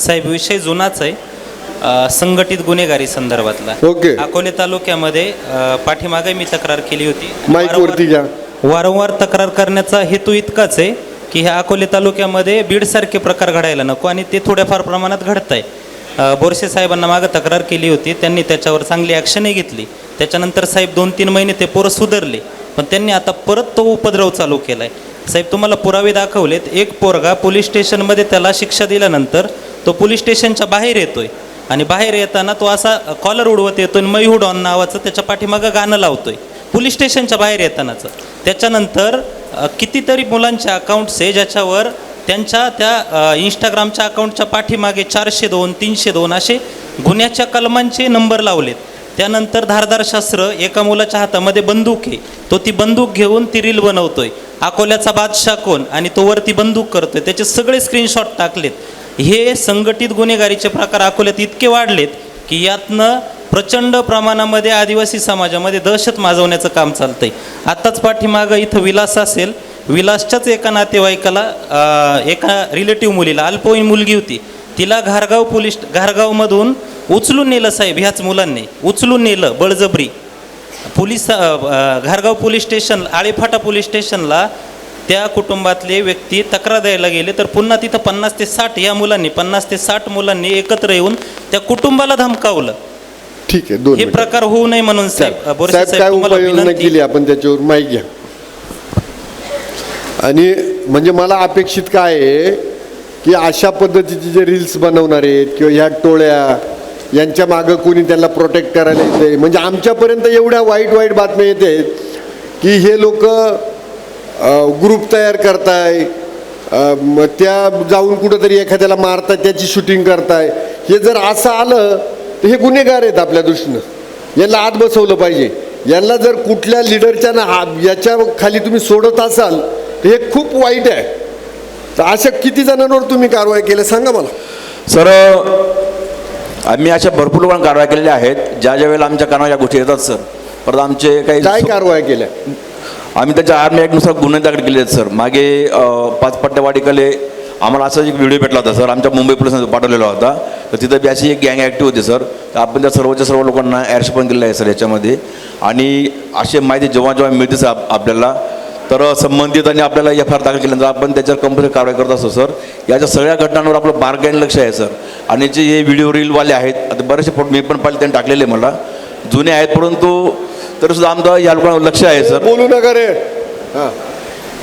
साहेब विषय जुनाच आहे. अ, संघटित गुन्हेगारी संदर्भातला. ओके. अकोले तालुक्यामध्ये अ, पाठीमागे मी तक्रार केली होती. माईक वरती घ्या. वारंवार तक्रार करण्याचा हेतू इतकाच आहे की ह्या अकोले तालुक्यामध्ये बीडसारखे प्रकार घडायला नको आणि ते थोड्याफार प्रमाणात घडत आहे बोरसे साहेबांना मागं तक्रार केली होती. त्यांनी त्याच्यावर चांगली ॲक्शनही घेतली. त्याच्यानंतर साहेब दोन तीन महिने ते पोरं सुधारले. पण त्यांनी आता परत तो उपद्रव चालू केला आहे साहेब तुम्हाला पुरावे दाखवलेत. एक पोरगा पोलीस स्टेशनमध्ये त्याला शिक्षा दिल्यानंतर तो पोलीस स्टेशनच्या बाहेर येतोय. आणि बाहेर येताना तो असा कॉलर उडवत येतोय आणि डॉन नावाचं त्याच्या पाठीमागं गाणं लावतोय. पोलीस स्टेशनच्या बाहेर येतानाचं. त्याच्यानंतर कितीतरी मुलांच्या अकाउंट्स आहे ज्याच्यावर त्यांच्या त्या इंस्टाग्रामच्या अकाउंटच्या पाठीमागे चारशे दोन तीनशे दोन असे गुन्ह्याच्या कलमांचे नंबर लावलेत. त्यानंतर धारदार शास्त्र एका मुलाच्या हातामध्ये बंदूक आहे. तो ती बंदूक घेऊन ती रील बनवतोय. अकोल्याचा बादशाह कोण आणि तो वरती बंदूक करतोय त्याचे सगळे स्क्रीनशॉट टाकलेत. हे संघटित गुन्हेगारीचे प्रकार अकोल्यात इतके वाढलेत की यातनं प्रचंड प्रमाणामध्ये आदिवासी समाजामध्ये दहशत माजवण्याचं काम चालतं आहे आत्ताच पाठीमागं इथं विलास असेल. विलासच्याच एका नातेवाईकाला एका रिलेटिव्ह मुलीला अल्पवयीन मुलगी होती. तिला घारगाव पोलीस घारगावमधून उचलून नेलं साहेब ह्याच मुलांनी. उचलून नेलं बळजबरी. पोलीस घारगाव पोलीस स्टेशन आळेफाटा पोलीस स्टेशनला त्या कुटुंबातले व्यक्ती तक्रार द्यायला गेले तर पुन्हा तिथं पन्नास ते साठ या मुलांनी पन्नास ते साठ मुलांनी एकत्र येऊन त्या कुटुंबाला धमकावलं. ठीक आहे हे. प्रकार होऊ नये म्हणून साहेब. तुम्हाला केली आपण त्याच्यावर? माहिती घ्या. आणि म्हणजे मला अपेक्षित काय आहे की अशा पद्धतीचे जे रील्स बनवणार आहेत किंवा ह्या टोळ्या यांच्या मागं कोणी त्यांना प्रोटेक्ट करायला येते. म्हणजे आमच्यापर्यंत एवढ्या वाईट वाईट बातम्या येत आहेत की हे लोक ग्रुप तयार करताय मग त्या जाऊन कुठंतरी एखाद्याला मारताय त्याची शूटिंग करताय. हे जर असं आलं तर हे गुन्हेगार आहेत आपल्या दृष्टीनं यांना आत बसवलं पाहिजे. यांना जर कुठल्या लिडरच्या ना हा- याच्या खाली तुम्ही सोडत असाल तर हे खूप वाईट आहे. तर अशा किती जणांवर तुम्ही कारवाई केल्या सांगा मला. सर आम्ही अशा भरपूर लोकांना कारवाई केलेल्या आहेत. ज्या ज्या वेळेला आमच्या कानावर या गोष्टी येतात सर. परत आमचे काही काय कारवाई केल्या? आम्ही त्याच्या आर्मी ॲक्टनुसार गुन्हे दाखल केले आहेत सर. मागे पाच पट्ट्यावाडीकडे आम्हाला असाच एक व्हिडिओ भेटला होता सर. आमच्या मुंबई पोलिसांनी पाठवलेला होता. तर तिथं बी अशी एक गँग ॲक्टिव्ह होती सर. तर आपण त्या सर्वच्या सर्व लोकांना ॲड्स पण केलेलं आहे सर याच्यामध्ये. आणि अशी माहिती जेव्हा जेव्हा मिळते सर आप- आपल्याला तर संबंधित आणि आपल्याला एफ आय आर दाखल केल्यानंतर आपण त्याच्यावर कंपल्सरी कारवाई करत असतो सर. याच्या सगळ्या घटनांवर आपलं बारकाईने लक्ष आहे सर. आणि जे हे व्हिडिओ रीलवाले आहेत आता बरेचसे फोटो मी पण पाहिले त्यांनी टाकलेले मला. जुने आहेत परंतु तरी सुद्धा आमचं या लोकांवर लक्ष आहे सर. बोलू नका रे. हां.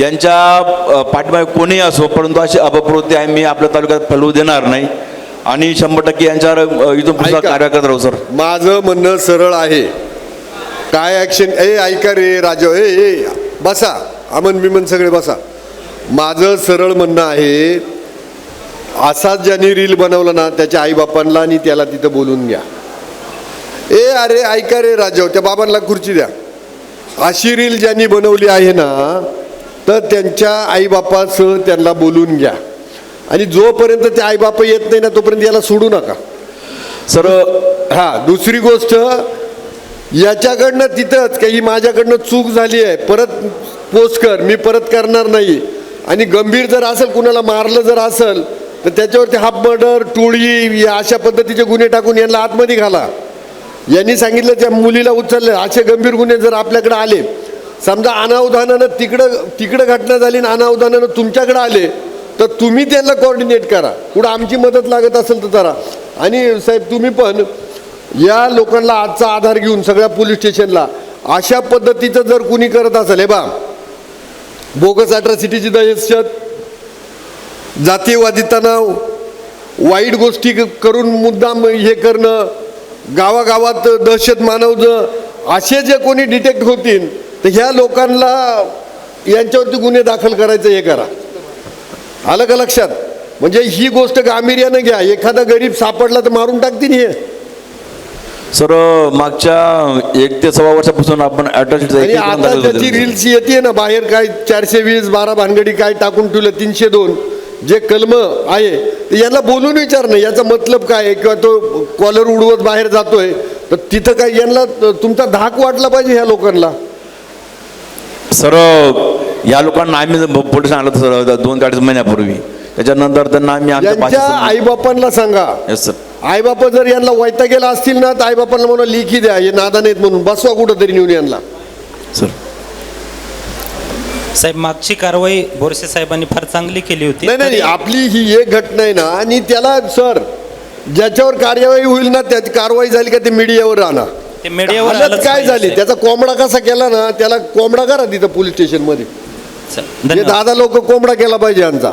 यांच्या पाठीमागे कोणीही असो परंतु अशी अपप्रवृत्ती आहे मी आपल्या तालुक्यात फैलवू देणार नाही. आणि शंभर टक्के यांच्यावर इथून पुढचा. कार्य करत राहू सर. माझं म्हणणं सरळ आहे. काय ॲक्शन ए ऐका रे राजा. ए ए बसा. अमन बिमन सगळे बसा. माझं सरळ म्हणणं आहे असाच ज्यांनी रील बनवलं ना त्याच्या आईबापांना आणि त्याला तिथं बोलून घ्या. ए अरे ऐका रे राजा त्या बाबांना खुर्ची द्या. अशी रील ज्यांनी बनवली आहे ना तर त्यांच्या आईबापासह त्यांना बोलून घ्या. आणि जोपर्यंत ते आईबाप येत नाही ना तोपर्यंत याला सोडू नका. सर हा दुसरी गोष्ट याच्याकडनं तिथंच काही माझ्याकडनं चूक झाली आहे. परत पोस्ट कर. मी परत करणार नाही. आणि गंभीर जर असेल कुणाला मारलं जर असेल तर त्याच्यावरती हाफ मर्डर टोळी या अशा पद्धतीचे गुन्हे टाकून यांना आतमध्ये घाला. यांनी सांगितलं त्या मुलीला उचललं. असे गंभीर गुन्हे जर आपल्याकडे आले समजा अनावधानानं तिकडं तिकडं घटना झाली आणि अनावधानानं तुमच्याकडे आले तर तुम्ही त्यांना कोऑर्डिनेट करा. कुठं आमची मदत लागत असेल तर करा. आणि साहेब तुम्ही पण या लोकांना आजचा आधार घेऊन सगळ्या पोलीस स्टेशनला अशा पद्धतीचं जर कुणी करत असेल हे बा बोगस अट्रॉसिटीची दहशत जातीयवादी तणाव वाईट गोष्टी क- करून मुद्दाम हे करणं गावागावात दहशत मानवणं असे जे कोणी डिटेक्ट होतील तर ह्या लोकांना यांच्यावरती गुन्हे दाखल करायचं हे करा. आलं का लक्षात? म्हणजे ही गोष्ट गांभीर्यानं घ्या. एखादा गरीब सापडला तर मारून टाकतील हे. सर मागच्या एक ते सव्वा वर्षापासून आपण आणि आता त्याची रील्स येते ना बाहेर काय चारशे वीस बारा भानगडी काय टाकून ठेवलं तीनशे दोन जे कलम आहे तर याला बोलून विचारणं याचा मतलब काय आहे? किंवा तो कॉलर उडवत बाहेर जातोय तर तिथं काय यांना तुमचा धाक वाटला पाहिजे ह्या लोकांना? सर या लोकांना आम्ही पोलीस आणलं सर दोन ते अडीच महिन्यापूर्वी. त्याच्यानंतर त्यांना आम्ही आमच्या यांच्या आईबापांना सांगा. येस सर आईबाप जर यांना वैता गेला असतील ना तर आईबापांना म्हणा लिखी द्या हे नादा नाहीत म्हणून. बसवा कुठं तरी नेऊन यांना. सर. साहेब मागची कारवाई बोरसे साहेबांनी फार चांगली केली होती. नाही नाही आपली ही एक घटना आहे ना आणि त्याला सर ज्याच्यावर कार्यवाही होईल ना त्याची कारवाई झाली का ते मीडियावर आणा ते मीडियावर हालत आलंच काय पाहिजे, झाली? साहेब. त्याचा कोंबडा कसा केला ना त्याला कोंबडा करा तिथं पोलीस स्टेशनमध्ये चल, हे धन्यवाद. दादा लोक कोंबडा केला पाहिजे यांचा.